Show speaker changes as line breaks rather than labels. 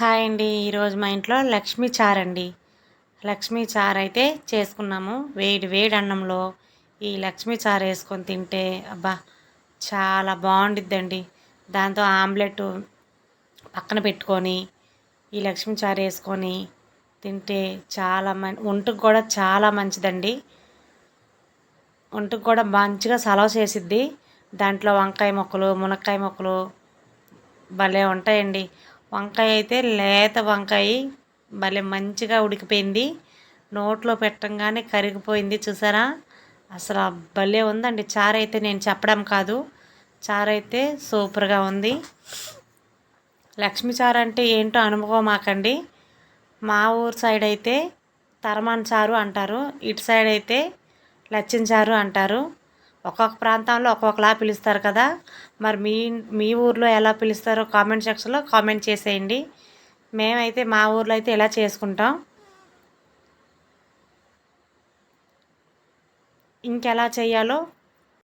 Hi అండి ఈరోజు మా ఇంట్లో లక్ష్మీ చారు అండి. లక్ష్మీ చారు అయితే చేసుకున్నాము. వేడి వేడి అన్నంలో ఈ లక్ష్మీ చారు వేసుకొని తింటే అబ్బా చాలా బాగుండిద్దండి. దాంతో ఆమ్లెట్ పక్కన పెట్టుకొని ఈ లక్ష్మీ చారు వేసుకొని తింటే చాలా మం ఒంటికి కూడా చాలా మంచిదండి. ఒంటికి కూడా మంచిగా సలవ చేసిద్ది. దాంట్లో వంకాయ మొక్కలు మునక్కాయ మొక్కలు భలే ఉంటాయండి. వంకాయ అయితే లేత వంకాయ భలే మంచిగా ఉడికిపోయింది. నోట్లో పెట్టంగానే కరిగిపోయింది చూసారా? అసలు భలే ఉందండి. చారు అయితే నేను చెప్పడం కాదు. చారు అయితే సూపర్గా ఉంది. లక్ష్మీ చారు అంటే ఏంటో అనుభవమాకండి మా ఊరు సైడ్ అయితే తరమాన్ చారు అంటారు. ఇటు సైడ్ అయితే లచ్చిన చారు అంటారు. ఒక్కొక్క ప్రాంతంలో ఒక్కొక్కలా పిలుస్తారు కదా. మరి మీ మీ ఊర్లో ఎలా పిలుస్తారో కామెంట్ సెక్షన్లో కామెంట్ చేసేయండి. మేమైతే మా ఊర్లో అయితే ఎలా చేసుకుంటాం. ఇంకెలా చేయాలో